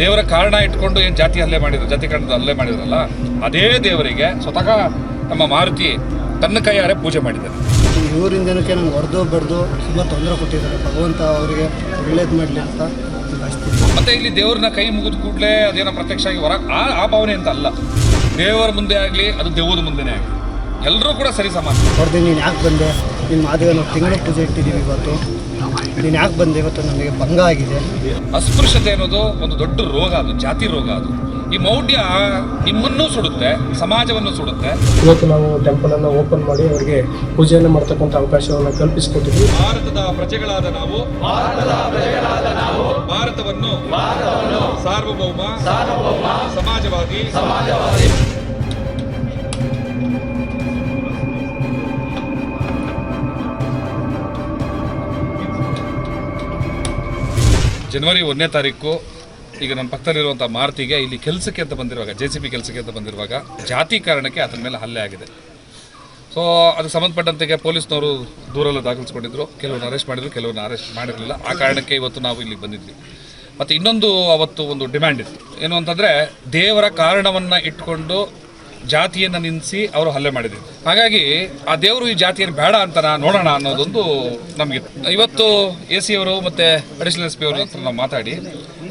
ದೇವರ ಕಾರಣ ಇಟ್ಕೊಂಡು ಏನು ಜಾತಿ ಹಲ್ಲೆ ಮಾಡಿದ್ರು? ಜಾತಿ ಕಾರಣದ ಹಲ್ಲೆ ಮಾಡಿದ್ರಲ್ಲ ಅದೇ ದೇವರಿಗೆ ಸ್ವತಃ ನಮ್ಮ ಮಾರುತಿ ತನ್ನ ಕೈಯಾರೆ ಪೂಜೆ ಮಾಡಿದ್ದಾರೆ. ಇವರಿಂದನಕ್ಕೆ ಜನಕ್ಕೆ ನಂಗೆ ಹೊಡೆದು ಬಡ್ದು ತುಂಬ ತೊಂದರೆ ಕೊಟ್ಟಿದ್ದಾರೆ. ಭಗವಂತ ಅವರಿಗೆ ಒಳ್ಳೇದು ಮಾಡಲಿ ಅಂತ ಮತ್ತೆ ಇಲ್ಲಿ ದೇವ್ರನ್ನ ಕೈ ಮುಗಿದ ಕೂಡಲೇ ಅದೇನೋ ಪ್ರತ್ಯಕ್ಷ ಆಗಿ ಹೊರ ಆ ಆ ಭಾವನೆ ಅಂತ ಅಲ್ಲ. ದೇವರ ಮುಂದೆ ಆಗಲಿ ಅದು ದೇವದ ಮುಂದೆನೇ ಆಗಲಿ. ಎಲ್ಲರೂ ಕೂಡ ಸರಿ ಸಮಾನ. ಹೊಡೆದು ನೀನು ಯಾಕೆ ಬಂದೆ? ನಿಮ್ಮ ಮಾದೇವನ ನಾವು ತಿಂಗಳ ಪೂಜೆ ಇಟ್ಟಿದ್ದೀವಿ ಇವತ್ತು. ನೀನು ಯಾಕೆ ಬಂದೆ ಇವತ್ತು? ನನಗೆ ಭಂಗ ಆಗಿದೆ. ಅಸ್ಪೃಶ್ಯತೆ ಅನ್ನೋದು ಒಂದು ದೊಡ್ಡ ರೋಗ ಅದು ಜಾತಿ ರೋಗ ಅದು. ಈ ಮೌಢ್ಯ ನಿಮ್ಮನ್ನು ಸುಡುತ್ತೆ ಸಮಾಜವನ್ನು ಸುಡುತ್ತೆ. ಇವತ್ತು ನಾವು ಟೆಂಪಲ್ ಅನ್ನು ಓಪನ್ ಮಾಡಿ ಅವರಿಗೆ ಪೂಜೆಯನ್ನು ಮಾಡ್ತಕ್ಕಂಥ ಅವಕಾಶವನ್ನು ಕಲ್ಪಿಸಿಕೊಟ್ಟಿದ್ವಿ ಭಾರತದ ಪ್ರಜೆಗಳಾದ ನಾವು ಭಾರತವನ್ನು ಸಾರ್ವಭೌಮ ಸಮಾಜವಾದಿ. ಜನವರಿ ಒಂದನೇ ತಾರೀಕು, ಈಗ ನನ್ನ ಪಕ್ಕದಲ್ಲಿರುವಂಥ ಮಾರುತಿಗೆ ಇಲ್ಲಿ ಕೆಲಸಕ್ಕೆ ಅಂತ ಬಂದಿರುವಾಗ ಜೆ ಸಿ ಬಿ ಕೆಲಸಕ್ಕೆ ಅಂತ ಬಂದಿರುವಾಗ ಜಾತಿ ಕಾರಣಕ್ಕೆ ಅದರ ಮೇಲೆ ಹಲ್ಲೆ ಆಗಿದೆ. ಸೊ ಅದಕ್ಕೆ ಸಂಬಂಧಪಟ್ಟಂತೆ ಪೊಲೀಸ್ನವರು ದೂರಲ್ಲ ದಾಖಲಿಸ್ಕೊಂಡಿದ್ರು. ಕೆಲವ್ರನ್ನ ಅರೆಸ್ಟ್ ಮಾಡಿದ್ರು, ಕೆಲವ್ರನ್ನ ಅರೆಸ್ಟ್ ಮಾಡಿರಲಿಲ್ಲ. ಆ ಕಾರಣಕ್ಕೆ ಇವತ್ತು ನಾವು ಇಲ್ಲಿಗೆ ಬಂದಿದ್ವಿ. ಮತ್ತು ಇನ್ನೊಂದು ಅವತ್ತು ಒಂದು ಡಿಮ್ಯಾಂಡ್ ಇತ್ತು. ಏನು ಅಂತಂದರೆ ದೇವರ ಕಾರಣವನ್ನು ಇಟ್ಕೊಂಡು ಜಾತಿಯನ್ನು ನಿಲ್ಲಿಸಿ ಅವರು ಹಲ್ಲೆ ಮಾಡಿದ್ರು. ಹಾಗಾಗಿ ಆ ದೇವರು ಈ ಜಾತಿಯನ್ನು ಬೇಡ ಅಂತ ನೋಡೋಣ ಅನ್ನೋದೊಂದು ನಮಗೆ ಇವತ್ತು ಎ ಸಿ ಅವರು ಮತ್ತು ಅಡಿಷನಲ್ ಎಸ್ ಪಿ ಅವರು ಹತ್ರ ನಾವು ಮಾತಾಡಿ,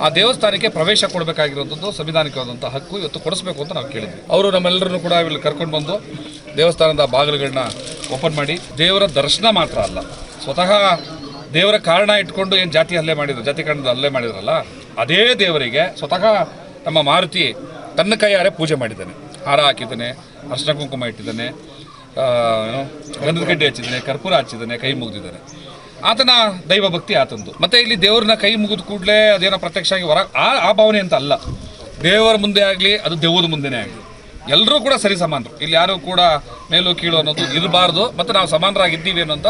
ಆ ದೇವಸ್ಥಾನಕ್ಕೆ ಪ್ರವೇಶ ಕೊಡಬೇಕಾಗಿರೋದು ಸಂವಿಧಾನಿಕವಾದಂಥ ಹಕ್ಕು ಇವತ್ತು ಕೊಡಿಸ್ಬೇಕು ಅಂತ ನಾವು ಕೇಳಿದ್ವಿ. ಅವರು ನಮ್ಮೆಲ್ಲರನ್ನು ಕೂಡ ಇಲ್ಲಿ ಕರ್ಕೊಂಡು ಬಂದು ದೇವಸ್ಥಾನದ ಬಾಗಿಲುಗಳನ್ನ ಓಪನ್ ಮಾಡಿ, ದೇವರ ದರ್ಶನ ಮಾತ್ರ ಅಲ್ಲ, ಸ್ವತಃ ದೇವರ ಕಾರಣ ಇಟ್ಕೊಂಡು ಏನು ಜಾತಿ ಹಲ್ಲೆ ಮಾಡಿದ್ರು, ಜಾತಿ ಕಾರಣದ ಹಲ್ಲೆ ಮಾಡಿದ್ರಲ್ಲ, ಅದೇ ದೇವರಿಗೆ ಸ್ವತಃ ನಮ್ಮ ಮಾರುತಿ ತನ್ನ ಕೈಯಾರೆ ಪೂಜೆ ಮಾಡಿದ್ದಾನೆ. ಹಾರ ಹಾಕಿದ್ದಾನೆ ಅರ್ಶನ ಕುಂಕುಮ ಇಟ್ಟಿದ್ದಾನೆ ಗಂಧದ ಗಡ್ಡೆ ಹಚ್ಚಿದ್ದಾನೆ, ಕರ್ಪೂರ ಹಚ್ಚಿದ್ದಾನೆ, ಕೈ ಮುಗಿದಿದ್ದಾನೆ. ಆತನ ದೈವ ಭಕ್ತಿ ಆತಂದು. ಮತ್ತೆ ಇಲ್ಲಿ ದೇವ್ರನ್ನ ಕೈ ಮುಗಿದ ಕೂಡಲೇ ಅದೇನೋ ಪ್ರತ್ಯಕ್ಷ ಆಗಿ ಹೊರ ಆ ಆ ಭಾವನೆ ಅಂತ ಅಲ್ಲ. ದೇವರ ಮುಂದೆ ಆಗಲಿ, ಅದು ದೇವದ ಮುಂದೆನೇ ಆಗಲಿ. ಎಲ್ಲರೂ ಕೂಡ ಸರಿ ಸಮಾನರು. ಇಲ್ಲಿ ಯಾರು ಕೂಡ ಮೇಲು ಕೀಳು ಅನ್ನೋದು ಇರಬಾರ್ದು, ಮತ್ತು ನಾವು ಸಮಾನರಾಗಿದ್ದೀವಿ ಅನ್ನೋಂಥ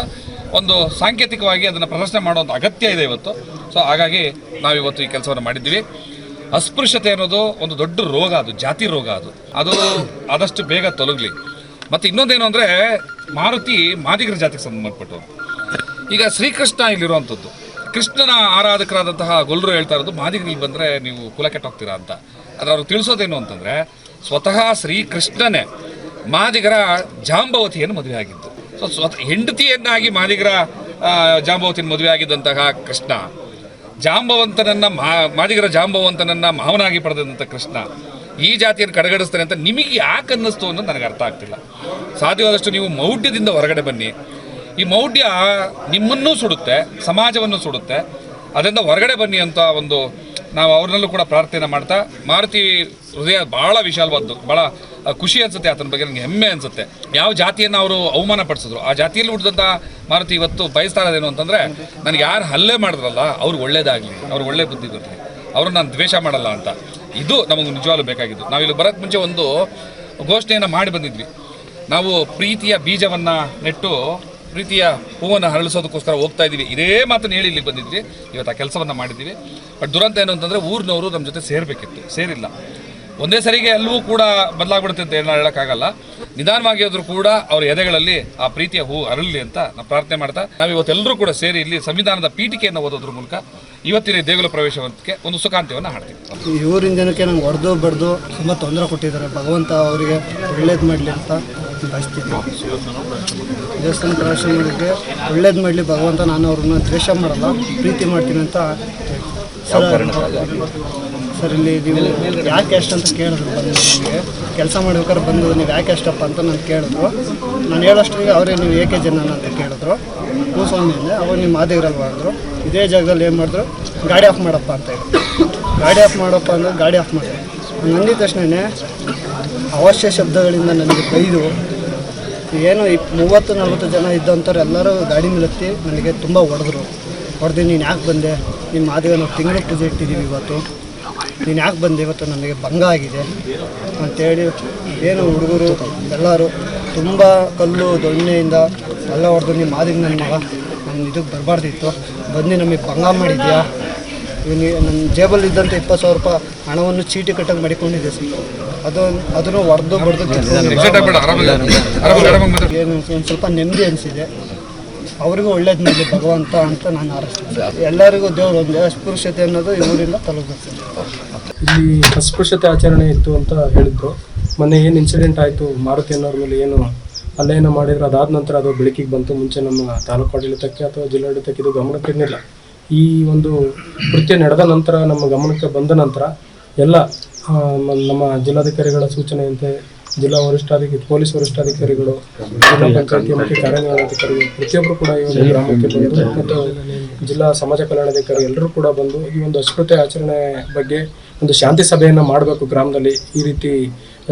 ಒಂದು ಸಾಂಕೇತಿಕವಾಗಿ ಅದನ್ನು ಪ್ರದರ್ಶನ ಮಾಡುವಂಥ ಅಗತ್ಯ ಇದೆ ಇವತ್ತು. ಸೊ ಹಾಗಾಗಿ ನಾವಿವತ್ತು ಈ ಕೆಲಸವನ್ನು ಮಾಡಿದ್ದೀವಿ. ಅಸ್ಪೃಶ್ಯತೆ ಅನ್ನೋದು ಒಂದು ದೊಡ್ಡ ರೋಗ ಅದು, ಜಾತಿ ರೋಗ ಅದು. ಅದು ಆದಷ್ಟು ಬೇಗ ತೊಲಗಲಿ. ಮತ್ತು ಇನ್ನೊಂದೇನು ಅಂದರೆ ಮಾರುತಿ ಮಾದಿಗರ ಜಾತಿಗೆ ಸಂಬಂಧಪಟ್ಟವರು. ಈಗ ಶ್ರೀಕೃಷ್ಣ ಇಲ್ಲಿರುವಂಥದ್ದು. ಕೃಷ್ಣನ ಆರಾಧಕರಾದಂತಹ ಗೊಲ್ಲರು ಹೇಳ್ತಾ ಇರೋದು ಮಾದಿಗರಿಗೆ ಬಂದರೆ ನೀವು ಕುಲ ಕೆಟ್ಟೋಗ್ತೀರಾ ಅಂತ. ಆದರೆ ಅವ್ರು ತಿಳಿಸೋದೇನು ಅಂತಂದರೆ, ಸ್ವತಃ ಶ್ರೀಕೃಷ್ಣನೇ ಮಾದಿಗರ ಜಾಂಬವತಿಯನ್ನು ಮದುವೆ ಆಗಿದ್ದು. ಸೊ, ಸ್ವತಃ ಹೆಂಡತಿಯನ್ನಾಗಿ ಮಾದಿಗರ ಜಾಂಬವತಿಯನ್ನು ಮದುವೆ ಆಗಿದ್ದಂತಹ ಕೃಷ್ಣ ಜಾಂಬವಂತನನ್ನ ಮಾದಿಗರ ಜಾಂಬವಂತನನ್ನ ಮಾವನಾಗಿ ಪಡೆದಂಥ ಕೃಷ್ಣ ಈ ಜಾತಿಯನ್ನು ಕಡೆಗಣಿಸ್ತಾನೆ ಅಂತ ನಿಮಗೆ ಯಾಕೆ ಅನ್ನಿಸ್ತು ಅನ್ನೋದು ನನಗೆ ಅರ್ಥ ಆಗ್ತಿಲ್ಲ. ಸಾಧ್ಯವಾದಷ್ಟು ನೀವು ಮೌಢ್ಯದಿಂದ ಹೊರಗಡೆ ಬನ್ನಿ. ಈ ಮೌಢ್ಯ ನಿಮ್ಮನ್ನೂ ಸುಡುತ್ತೆ, ಸಮಾಜವನ್ನು ಸುಡುತ್ತೆ. ಅದರಿಂದ ಹೊರಗಡೆ ಬನ್ನಿ ಅಂತ ಒಂದು ನಾವು ಅವ್ರನ್ನಲ್ಲೂ ಕೂಡ ಪ್ರಾರ್ಥನೆ ಮಾಡ್ತಾ, ಮಾರುತಿ ಹೃದಯ ಭಾಳ ವಿಶಾಲವಾದ್ದು ಭಾಳ ಖುಷಿ ಅನ್ಸುತ್ತೆ ಆತನ ಬಗ್ಗೆ ನನಗೆ ಹೆಮ್ಮೆ ಅನ್ಸುತ್ತೆ. ಯಾವ ಜಾತಿಯನ್ನು ಅವರು ಅವಮಾನ ಪಡಿಸಿದ್ರು, ಆ ಜಾತಿಯಲ್ಲಿ ಹುಟ್ಟಿದಂಥ ಮಾರುತಿ ಇವತ್ತು ಬಯಸ್ತಾ ಇರೋದೇನು ಅಂತಂದರೆ, ನನಗೆ ಯಾರು ಹಲ್ಲೆ ಮಾಡಿದ್ರಲ್ಲ ಅವ್ರಿಗೆ ಒಳ್ಳೇದಾಗಲಿ, ಅವ್ರು ಒಳ್ಳೆ ಬುದ್ಧಿ ಬರಲಿ ಅವ್ರನ್ನ ನಾನು ದ್ವೇಷ ಮಾಡಲ್ಲ ಅಂತ. ಇದು ನಮಗೆ ನಿಜವಾಗ್ಲೂ ಬೇಕಾಗಿದ್ದು. ನಾವಿಲ್ಲಿ ಬರೋಕ್ಕೆ ಮುಂಚೆ ಒಂದು ಘೋಷಣೆಯನ್ನು ಮಾಡಿ ಬಂದಿದ್ವಿ. ನಾವು ಪ್ರೀತಿಯ ಬೀಜವನ್ನು ನೆಟ್ಟು ಪ್ರೀತಿಯ ಹೂವನ್ನು ಹರಳಿಸೋದಕ್ಕೋಸ್ಕರ ಹೋಗ್ತಾ ಇದ್ದೀವಿ. ಇದೇ ಮಾತನ್ನು ಹೇಳಿ ಇಲ್ಲಿಗೆ ಬಂದಿದ್ವಿ. ಇವತ್ತು ಆ ಕೆಲಸವನ್ನು ಮಾಡಿದ್ದೀವಿ. ಬಟ್ ದುರಂತ ಏನು ಅಂತಂದರೆ ಊರಿನವರು ನಮ್ಮ ಜೊತೆ ಸೇರಬೇಕಿತ್ತು. ಸೇರಿಲ್ಲ. ಒಂದೇ ಸರಿಗೆ ಎಲ್ಲವೂ ಕೂಡ ಬದಲಾಗ್ಬಿಡುತ್ತೆ ಅಂತ ಏನು ಹೇಳೋಕ್ಕಾಗಲ್ಲ. ನಿಧಾನವಾಗಿ ಆದರೂ ಕೂಡ ಅವ್ರ ಎದೆಗಳಲ್ಲಿ ಆ ಪ್ರೀತಿಯ ಹೂ ಅರಳಲಿ ಅಂತ ನಾವು ಪ್ರಾರ್ಥನೆ ಮಾಡ್ತಾ, ನಾವು ಇವತ್ತೆಲ್ಲರೂ ಕೂಡ ಸೇರಿ ಇಲ್ಲಿ ಸಂವಿಧಾನದ ಪೀಠಿಕೆಯನ್ನು ಓದೋದ್ರ ಮೂಲಕ ಇವತ್ತಿನ ದೇಗುಲ ಪ್ರವೇಶಕ್ಕೆ ಒಂದು ಸುಖಾಂತ್ಯವನ್ನು ಹಾಡ್ತೀವಿ. ಊರಿನ ಜನಕ್ಕೆ ನಂಗೆ ಹೊಡೆದು, ಬಡ್ದು ತುಂಬ ತೊಂದರೆ ಕೊಟ್ಟಿದ್ದಾರೆ. ಭಗವಂತ ಅವರಿಗೆ ಒಳ್ಳೇದು ಮಾಡಲಿ ಅಂತ. ಬಯಸ್ತೀನಿ ದೇವಸ್ಥಾನ ಪ್ರವೇಶ ಮಾಡಿದ್ರೆ ಒಳ್ಳೇದು ಮಾಡಲಿ, ಭಗವಂತ, ನಾನು ಅವ್ರನ್ನ ದ್ವೇಷ ಮಾಡಲ್ಲ, ಪ್ರೀತಿ ಮಾಡ್ತೀನಿ ಅಂತ ಸರ್ ಸರ್, ಇಲ್ಲಿ ನೀವು ಯಾಕೆ ಎಷ್ಟು ಅಂತ ಕೇಳಿದ್ರು ಬಂದು ನನಗೆ ಕೆಲಸ ಮಾಡ್ಬೇಕಾದ್ರೆ ಬಂದು ನೀವು ಯಾಕೆ ಎಷ್ಟಪ್ಪ ಅಂತ ನಾನು ಕೇಳಿದ್ರು. ನಾನು ಹೇಳೋಷ್ಟಿಗೆ ಅವರೇ ನೀವು ಏಕೆ ಜನ ಅಂತ ಕೇಳಿದ್ರು. ಕೂಸ್ವಾಮಿಯಿಂದ ಅವಾಗ ನಿಮ್ಮ ಮಾದೇವ್ರಲ್ಲಿ ಮಾಡಿದ್ರು ಇದೇ ಜಾಗದಲ್ಲಿ ಏನು ಮಾಡಿದ್ರು? ಗಾಡಿ ಆಫ್ ಮಾಡಪ್ಪ ಅಂತ ಹೇಳಿ ಗಾಡಿ ಆಫ್ ಮಾಡಪ್ಪ ಅಂದ್ರೆ ಗಾಡಿ ಆಫ್ ಮಾಡಿದೆ ನಂದಿದ ತಕ್ಷಣವೇ ಅವಶ್ಯ ಶಬ್ದಗಳಿಂದ ನನಗೆ ಬೈದು, ಏನು ಈ ಮೂವತ್ತು, ನಲ್ವತ್ತು ಜನ ಇದ್ದಂಥವ್ರು ಎಲ್ಲರೂ ಗಾಡಿ ಮೇಲೆ ನನಗೆ ತುಂಬ ಹೊಡೆದ್ರು. ಹೊಡೆದು, ನೀನು ಯಾಕೆ ಬಂದೆ? ನಿಮ್ಮ ಮಾದಿಗೆ ನಾವು ತಿಂಗಳು ಪೂಜೆ ಇಟ್ಟಿದ್ದೀವಿ ಇವತ್ತು. ನೀನು ಯಾಕೆ ಬಂದೆ? ಇವತ್ತು ನನಗೆ ಭಂಗ ಆಗಿದೆ ಅಂತೇಳಿ ಏನು ಹುಡುಗರು, ಎಲ್ಲರೂ ತುಂಬ ಕಲ್ಲು, ದೊಣ್ಣೆಯಿಂದ ಎಲ್ಲ ಹೊಡೆದು ನಿಮ್ಮ ಮಾದಿಗೆ ನನ್ನ ಮಗ ನನ್ನ ಇದಕ್ಕೆ ಬರಬಾರ್ದಿತ್ತು. ಬಂದು ನಮಗೆ ಭಂಗ ಮಾಡಿದ್ಯಾ? ಇವನಿಗೆ ನನ್ನ ಜೇಬಲ್ಲಿ ಇದ್ದಂಥ ಇಪ್ಪತ್ತು ಸಾವಿರ ರೂಪಾಯಿ ಹಣವನ್ನು ಚೀಟಿ ಕಟ್ಟಂಗೆ ಮಾಡಿಕೊಂಡಿದ್ದೆ ಸರ್. ಅದು ಅದನ್ನು ಹೊಡೆದು ಬಡ್ದು ಏನು ಒಂದು ಸ್ವಲ್ಪ ನೆಮ್ಮದಿ ಅನಿಸಿದೆ. ಅವರಿಗೂ ಒಳ್ಳೇದು ನೋಡಿ ಭಗವಂತ ಅಂತ ನಾನು ಆರಿಸ್ತೀನಿ ಎಲ್ಲರಿಗೂ ದೇವರು ಒಂದು ಅಸ್ಪೃಶ್ಯತೆ ಅನ್ನೋದು ಇವರಿಂದ ತಲುಪುತ್ತೆ. ಇಲ್ಲಿ ಅಸ್ಪೃಶ್ಯತೆ ಆಚರಣೆ ಇತ್ತು ಅಂತ ಹೇಳಿದ್ರು. ಮೊನ್ನೆ ಏನು ಇನ್ಸಿಡೆಂಟ್ ಆಯಿತು? ಮಾರುತಿ ಅನ್ನೋರ ಮೇಲೆ ಏನು ಅಲ್ಲೇನೋ ಮಾಡಿದ್ರು ಅದಾದ ನಂತರ ಅದು ಬೆಳಕಿಗೆ ಬಂತು ಮುಂಚೆ ನಮ್ಮ ತಾಲೂಕು ಆಡಳಿತಕ್ಕೆ ಅಥವಾ ಜಿಲ್ಲಾಡಳಿತಕ್ಕೆ ಇದು ಗಮನಕ್ಕೆ ಇರಲಿಲ್ಲ ಈ ಒಂದು ಕೃತ್ಯ ನಡೆದ ನಂತರ, ನಮ್ಮ ಗಮನಕ್ಕೆ ಬಂದ ನಂತರ ಎಲ್ಲ ನಮ್ಮ ಜಿಲ್ಲಾಧಿಕಾರಿಗಳ ಸೂಚನೆಯಂತೆ ಜಿಲ್ಲಾ ವರಿಷ್ಠಾಧಿಕಾರಿ, ಪೊಲೀಸ್ ವರಿಷ್ಠಾಧಿಕಾರಿಗಳು, ಜಿಲ್ಲಾ ಪಂಚಾಯತಿ ಮುಖ್ಯ ಕಾರ್ಯನಿರ್ವಹಣಾಧಿಕಾರಿಗಳು, ಪ್ರತಿಯೊಬ್ಬರು ಕೂಡ ಈ ಒಂದು ಗ್ರಾಮಕ್ಕೆ ಬಂದು ಮತ್ತು ಜಿಲ್ಲಾ ಸಮಾಜ ಕಲ್ಯಾಣಾಧಿಕಾರಿ ಎಲ್ಲರೂ ಕೂಡ ಬಂದು ಈ ಒಂದು ಅಸ್ಪೃಶ್ಯತೆ ಆಚರಣೆ ಬಗ್ಗೆ ಒಂದು ಶಾಂತಿ ಸಭೆಯನ್ನು ಮಾಡಬೇಕು ಗ್ರಾಮದಲ್ಲಿ. ಈ ರೀತಿ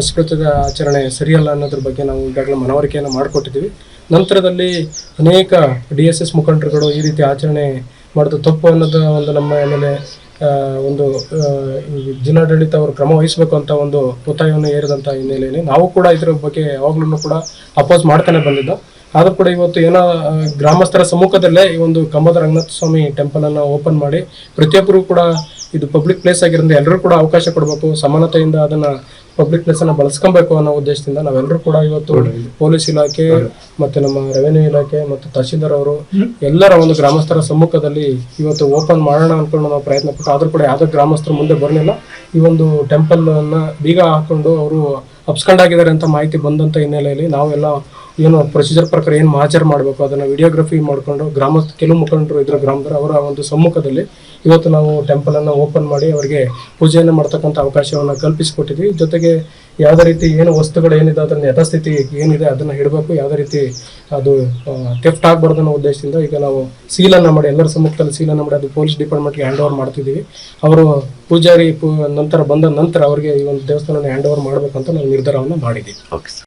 ಅಸ್ಪೃತ್ಯದ ಆಚರಣೆ ಸರಿಯಲ್ಲ ಅನ್ನೋದ್ರ ಬಗ್ಗೆ ನಾವು ಈಗಾಗಲೇ ಮನವರಿಕೆಯನ್ನು ಮಾಡಿಕೊಟ್ಟಿದ್ದೀವಿ. ನಂತರದಲ್ಲಿ ಅನೇಕ ಡಿ ಎಸ್ ಎಸ್ ಮುಖಂಡರುಗಳು ಈ ರೀತಿ ಆಚರಣೆ ಮಾಡೋದು ತಪ್ಪು ಅನ್ನೋದು ಒಂದು ನಮ್ಮ ಮೇಲೆ ಒಂದು ಜಿಲ್ಲಾಡಳಿತ ಅವರು ಕ್ರಮ ವಹಿಸಬೇಕು ಅಂತ ಒಂದು ಒತ್ತಾಯವನ್ನು ಏರಿದಂಥ ಹಿನ್ನೆಲೆಯಲ್ಲಿ ನಾವು ಕೂಡ ಇದ್ರ ಬಗ್ಗೆ ಯಾವಾಗ್ಲೂ ಕೂಡ ಅಪೋಸ್ ಮಾಡ್ತಾನೆ ಬಂದಿದ್ದು. ಆದರೂ ಕೂಡ ಇವತ್ತು ಏನೋ ಗ್ರಾಮಸ್ಥರ ಸಮ್ಮುಖದಲ್ಲೇ ಈ ಒಂದು ಕಂಬದ ರಂಗನಾಥ ಸ್ವಾಮಿ ಟೆಂಪಲ್ ಅನ್ನ ಓಪನ್ ಮಾಡಿ ಪ್ರತಿಯೊಬ್ಬರು ಕೂಡ ಇದು ಪಬ್ಲಿಕ್ ಪ್ಲೇಸ್ ಆಗಿರೋದ್ರಿಂದ ಎಲ್ಲರೂ ಕೂಡ ಅವಕಾಶ ಕೊಡಬೇಕು. ಸಮಾನತೆಯಿಂದ ಅದನ್ನ ಪಬ್ಲಿಕ್ ಪ್ಲೇಸ್ ಅನ್ನ ಬಳಸ್ಕೊಬೇಕು ಅನ್ನೋ ಉದ್ದೇಶದಿಂದ ನಾವೆಲ್ಲರೂ ಕೂಡ ಇವತ್ತು ಪೊಲೀಸ್ ಇಲಾಖೆ ಮತ್ತೆ ನಮ್ಮ ರೆವೆನ್ಯೂ ಇಲಾಖೆ ಮತ್ತು ತಹಶೀಲ್ದಾರ್ ಅವರು ಎಲ್ಲರ ಒಂದು ಗ್ರಾಮಸ್ಥರ ಸಮ್ಮುಖದಲ್ಲಿ ಇವತ್ತು ಓಪನ್ ಮಾಡೋಣ ಅನ್ಕೊಂಡು ನಾವು ಪ್ರಯತ್ನ ಪಟ್ಟು ಆದ್ರೂ ಕೂಡ ಯಾವ್ದೋ ಗ್ರಾಮಸ್ಥರು ಮುಂದೆ ಬರಲಿಲ್ಲ. ಈ ಒಂದು ಟೆಂಪಲ್ ಅನ್ನ ಬೀಗ ಹಾಕೊಂಡು ಅವರು ಅಪ್ಸ್ಕೊಂಡಾಗಿದ್ದಾರೆ ಅಂತ ಮಾಹಿತಿ ಬಂದಂತ ಹಿನ್ನೆಲೆಯಲ್ಲಿ ನಾವೆಲ್ಲ ಏನು ಪ್ರೊಸೀಜರ್ ಪ್ರಕಾರ ಏನು ಮಾಚರ್ ಮಾಡಬೇಕು, ಅದನ್ನು ವಿಡಿಯೋಗ್ರಫಿ ಮಾಡಿಕೊಂಡು ಗ್ರಾಮಸ್ಥ, ಕೆಲವು ಮುಖಂಡರು ಇದ್ರ ಗ್ರಾಮದ ಅವರ ಒಂದು ಸಮ್ಮುಖದಲ್ಲಿ ಇವತ್ತು ನಾವು ಟೆಂಪಲನ್ನು ಓಪನ್ ಮಾಡಿ ಅವರಿಗೆ ಪೂಜೆಯನ್ನು ಮಾಡ್ತಕ್ಕಂಥ ಅವಕಾಶವನ್ನು ಕಲ್ಪಿಸಿಕೊಟ್ಟಿದ್ವಿ. ಜೊತೆಗೆ ಯಾವುದೇ ರೀತಿ ಏನು ವಸ್ತುಗಳು ಏನಿದೆ, ಅದನ್ನ ಯಥಾಸ್ಥಿತಿ ಏನಿದೆ ಅದನ್ನು ಇಡಬೇಕು, ಯಾವುದೇ ರೀತಿ ಅದು ಟೆಫ್ಟ್ ಆಗಬಾರ್ದು ಅನ್ನೋ ಉದ್ದೇಶದಿಂದ ಈಗ ನಾವು ಸೀಲನ್ನು ಮಾಡಿ, ಎಲ್ಲರ ಸಮ್ಮುಖದಲ್ಲಿ ಸೀಲನ್ನು ಮಾಡಿ ಅದು ಪೊಲೀಸ್ ಡಿಪಾರ್ಟ್ಮೆಂಟ್ಗೆ ಹ್ಯಾಂಡ್ ಓವರ್ ಮಾಡ್ತಿದ್ದೀವಿ. ಅವರು ಪೂಜಾರಿ ನಂತರ ಬಂದ ನಂತರ ಅವರಿಗೆ ಈ ಒಂದು ದೇವಸ್ಥಾನವನ್ನು ಹ್ಯಾಂಡ್ ಓವರ್ ಮಾಡಬೇಕಂತ ನಾವು ನಿರ್ಧಾರವನ್ನು ಮಾಡಿದ್ದೀವಿ. Okay sir